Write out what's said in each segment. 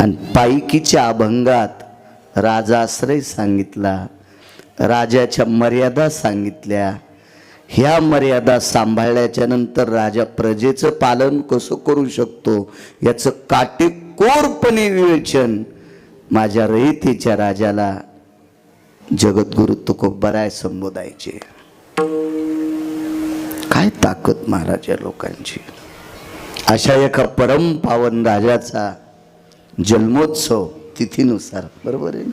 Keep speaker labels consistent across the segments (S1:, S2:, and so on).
S1: आणि पायकीच्या अभंगात राजाश्रय सांगितला राजाच्या मर्यादा सांगितल्या. ह्या मर्यादा सांभाळल्याच्या नंतर राजा प्रजेचं पालन कसं करू शकतो? याचं काटेकोरपणे विवेचन माझ्या रयतेच्या राजाला जगद्गुरु तुकोबराय संबोधायचे. काय ताकद महाराज या लोकांची? अशा एका परम पावन राजाचा जन्मोत्सव तिथीनुसार. बरोबर आहे?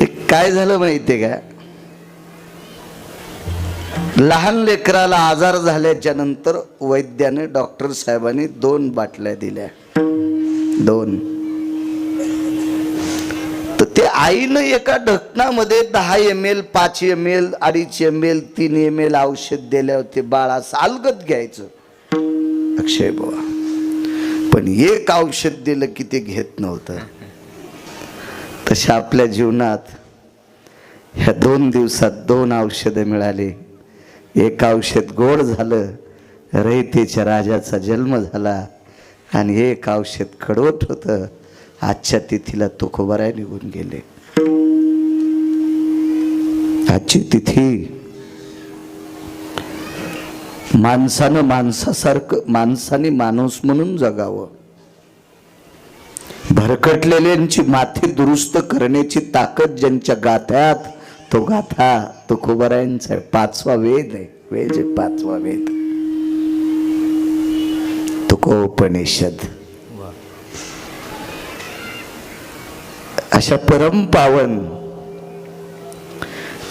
S1: ते काय झालं माहितीये का? लहान लेकराला आजार झाल्याच्यानंतर वैद्याने डॉक्टर साहेबांनी दोन बाटल्या दिल्या. दोन. तर ते आईनं एका ढकणामध्ये दहा एम एल पाच एम एल अडीच एम एल तीन एम एल औषध दिल्या होते बाळा सालगत घ्यायचं. अक्षय बाबा पण एक औषध दिलं की ते घेत नव्हतं. तशा आपल्या जीवनात ह्या दोन दिवसात दोन औषधं मिळाली. एक औषध गोड झालं रयतेच्या राजाचा जन्म झाला आणि एक औषध कडवट होतं. आजच्या तिथीला तुकोबाराय निघून गेले. आजची तिथी माणसानं माणसासारखं माणसाने माणूस म्हणून जगावं. भरकटलेल्यांची माथी दुरुस्त करण्याची ताकद ज्यांच्या गाथ्यात तो गाथा तो आहे पाचवा वेद आहे. वेद पाचवा वेद. तुकोपनिषद. अशा परमपावन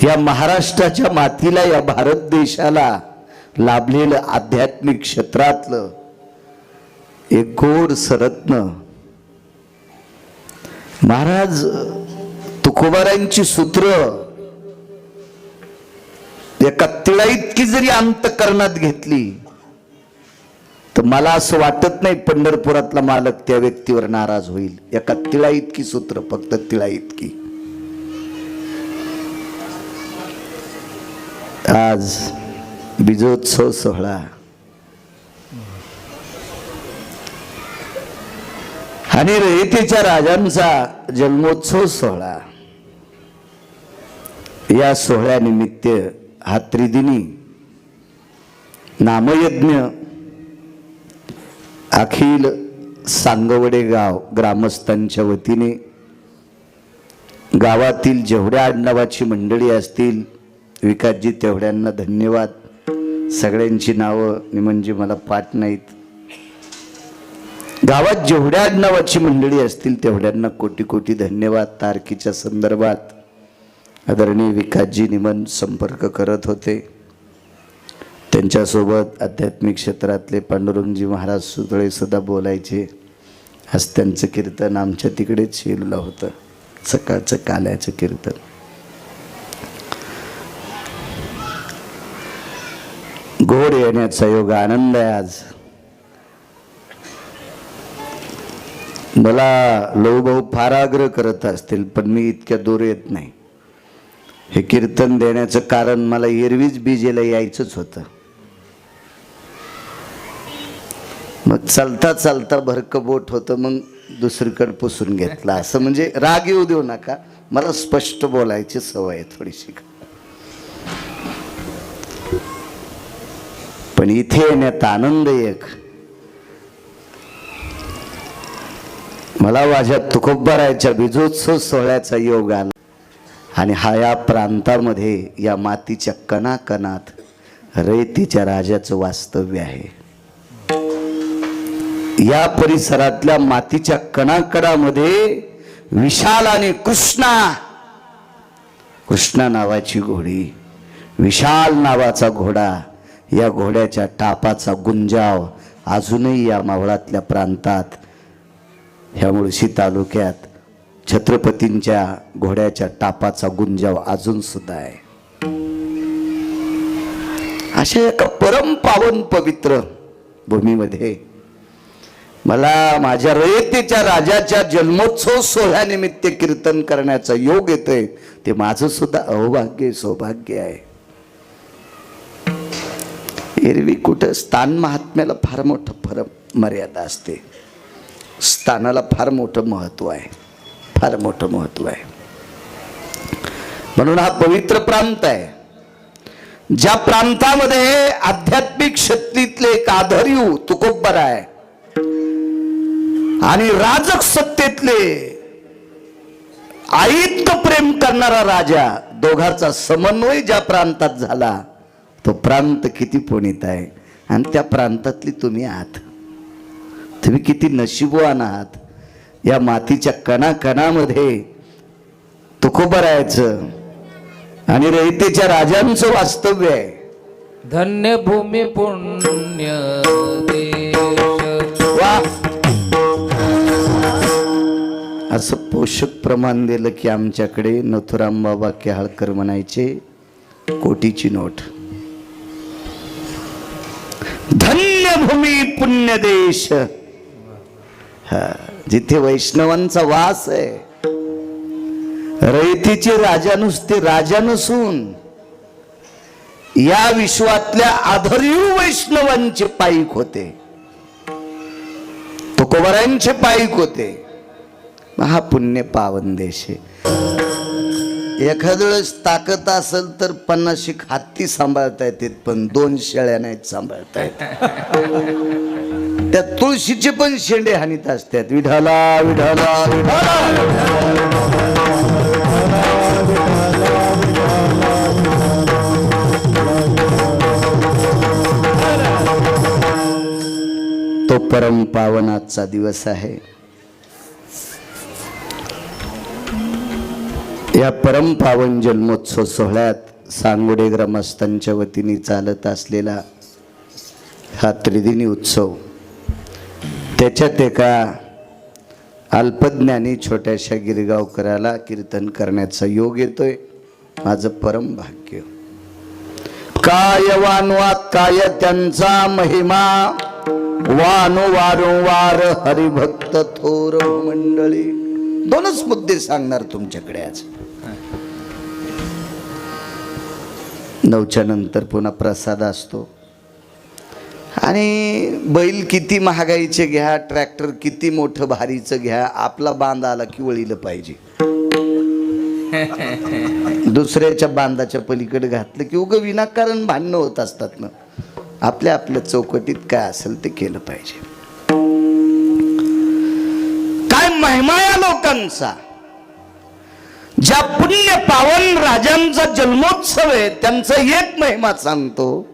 S1: या महाराष्ट्राच्या मातीला या भारत देशाला लाभलेलं आध्यात्मिक क्षेत्रातलं एक गोड सरत्न. महाराज तुकोबारांची सूत्र एका तिळा इतकी जरी अंतकरणात घेतली तर मला असं वाटत नाही पंढरपुरातला मालक त्या व्यक्तीवर नाराज होईल. एका तिळा इतकी सूत्र फक्त तिळा इतकी आज बीजोत्सव सोहळा. आणि रयतेच्या राजांचा जन्मोत्सव सोहळा. या सोहळ्यानिमित्त हा त्रिदिनी नामयज्ञ अखिल सांगवडे गाव ग्रामस्थांच्या वतीने गावातील जेवढ्या आडनावाची मंडळी असतील विकासजी तेवढ्यांना धन्यवाद. सगळ्यांची नावं नि म्हणजे मला पाठ नाहीत. गावात जेवढ्या आडनावाची मंडळी असतील तेवढ्यांना कोटी कोटी धन्यवाद. तारखेच्या संदर्भात आदरणीय विकासजी निमन संपर्क करत होते. त्यांच्यासोबत आध्यात्मिक क्षेत्रातले पांडुरंगजी महाराज सुतळे सुद्धा बोलायचे. आज त्यांचं कीर्तन आमच्या तिकडेच शेलूला होतं. सकाळचं काल्याचं कीर्तन. गोड येण्याचा योग आनंद आहे आज. मला भाऊ फार आग्रह करत असतील पण मी इतक्या दूर येत नाही. हे कीर्तन देण्याचं कारण मला एरवीच बीजेला यायचंच होतं. मग चालता चालता भरकबोट होतं मग दुसरीकडे पुसून घेतला. असं म्हणजे राग येऊ देऊ नका. मला स्पष्ट बोलायची सवय आहे थोडीशी. पण इथे येण्यात आनंद एक. मला माझ्या तुकोबारायच्या बीजोत्सव सोहळ्याचा योग आला. आणि हा या प्रांतामध्ये या मातीच्या कणाकणात रयतीच्या राजाचं वास्तव्य आहे. या परिसरातल्या मातीच्या कणाकणामध्ये विशाल आणि कृष्णा. कृष्णा नावाची घोडी विशाल नावाचा घोडा या घोड्याच्या टापाचा गुंजाव अजूनही या मावळातल्या प्रांतात ह्या मुळशी तालुक्यात छत्रपतींच्या घोड्याच्या टापाचा गुंजाव अजून सुद्धा आहे. अशा एका परम पावन पवित्र भूमीमध्ये मला माझ्या रयतेच्या राजाच्या जन्मोत्सव सोहळ्यानिमित्त कीर्तन करण्याचा योग येतोय. ते माझं सुद्धा अहोभाग्य सौभाग्य आहे. एरवी कुठं? स्थान महात्म्याला फार मोठं फरक मर्यादा असते. स्थानाला फार मोठं महत्त्व आहे. फार मोठं महत्त्व आहे. म्हणून हा पवित्र प्रांत आहे. ज्या प्रांतामध्ये आध्यात्मिक शक्तीतले एक आधारीव तुकोबरा आहे. आणि राजक सत्तेतले आईत प्रेम करणारा राजा दोघांचा समन्वय ज्या प्रांतात झाला तो प्रांत किती पुणित आहे. आणि त्या प्रांतातली तुम्ही आहात. तुम्ही किती नशीबवान आहात. या मातीच्या कणाकणामध्ये तुकोबरायचं आणि रयतेच्या राजांचं वास्तव्य आहे.
S2: धन्य भूमी पुण्य
S1: असं पोषक प्रमाण दिलं की आमच्याकडे नथुराम बाबा केहाळकर म्हणायचे कोटीची नोट. धन्य भूमी पुण्य देश जिथे वैष्णवांचा वास आहे रयतीचे राजा नुसते राजा नसून या विश्वातल्या आधरीव वैष्णवांचे पाईक होते. तुकोबारांचे पाईक होते. हा पुण्य पावन देश आहे एखाद्या वेळेस ताकद असेल तर पन्नाशी हत्ती सांभाळता येतात पण दोन शेळ्या नाहीत सांभाळता येत. त्या तुळशीचे पण शेंडे हानीत असतात. विढाला विढाला तो परम पावनाचा आजचा दिवस आहे. या परम पावन जन्मोत्सव सोहळ्यात सांगोडे ग्रामस्थांच्या वतीने चालत असलेला हा त्रिदिनी उत्सव त्याच्यात एका अल्पज्ञानी छोट्याशा गिरगावकराला कीर्तन करण्याचा योग येतोय. माझं परम भाग्य. काय वानवात काय त्यांचा महिमा वानु वारंवार हरिभक्त थोर मंडळी. दोनच मुद्दे सांगणार तुमच्याकडे आज. नऊच्या नंतर पुन्हा प्रसाद असतो. आणि बैल किती महागाईचे घ्या ट्रॅक्टर किती मोठं भारीचं घ्या आपला बांध आला की वळीलं पाहिजे. दुसऱ्याच्या बांधाच्या पलीकडे घातलं की उगं विनाकारण भांडणं होत असतात ना. आपल्या आपल्या चौकटीत काय असेल ते केलं पाहिजे. काय महिमा लोकांचा. ज्या पुण्य पावन राजांचा जन्मोत्सव आहे त्यांचा एक महिमा सांगतो.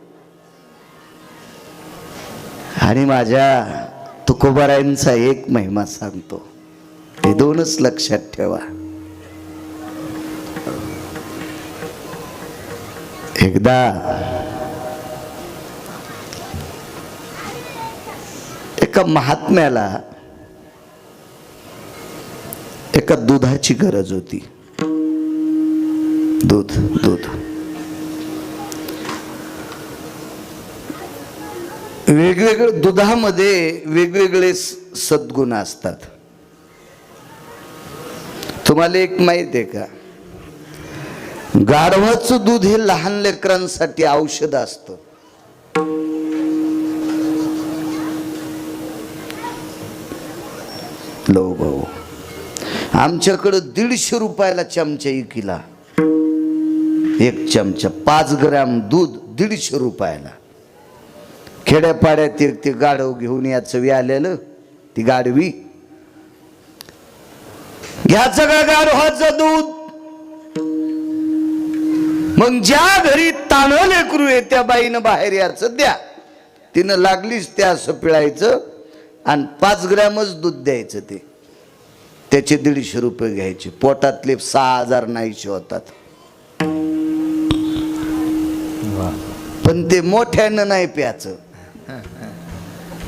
S1: आणि माझ्या तुकोबारायांचा एक महिमा सांगतो. हे दोनच लक्षात ठेवा. एकदा एका महात्म्याला एका दुधाची गरज होती. दूध दूध. वेगवेगळे दुधामध्ये वेगवेगळे सद्गुण असतात. तुम्हाला एक माहीत आहे का? गाढवाचं दूध हे लहान लेकरांसाठी औषध असतं. लो भाऊ. आमच्याकडं दीडशे रुपयाला चमचा इकिला एक चमचा पाच ग्रॅम दूध दीडशे रुपयाला. खेड्यापाड्यात ते गाढव घेऊन याचं वी आलेलं ती गाढवी. घ्याचं का गाढवाचं दूध? मग ज्या घरी तानं लेकरू आहे त्या बाईनं बाहेर याचं द्या. तिनं लागलीच त्या असं पिळायचं आणि पाच ग्रॅमच दूध द्यायचं ते. त्याचे दीडशे रुपये घ्यायचे. पोटातले सहा हजार नाहीशे होतात. पण ते मोठ्यानं नाही प्याचं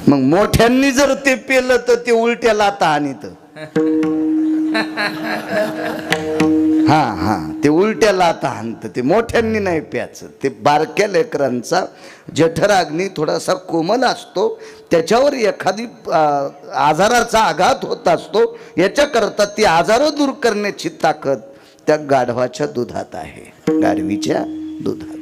S1: मग मोठ्यांनी जर ते पेलं तर ते उलट्या लाता आणीत. हा हा. ते उलट्या लाता हाणतं ते मोठ्यांनी नाही प्याचं ते बारक्या लेकरांचा जठराग्नी थोडासा कोमल असतो. त्याच्यावर एखादी आजाराचा आघात होत असतो. याच्याकरता ती आजारं दूर करण्याची ताकद त्या गाढवाच्या दुधात आहे. गाढवीच्या दुधात.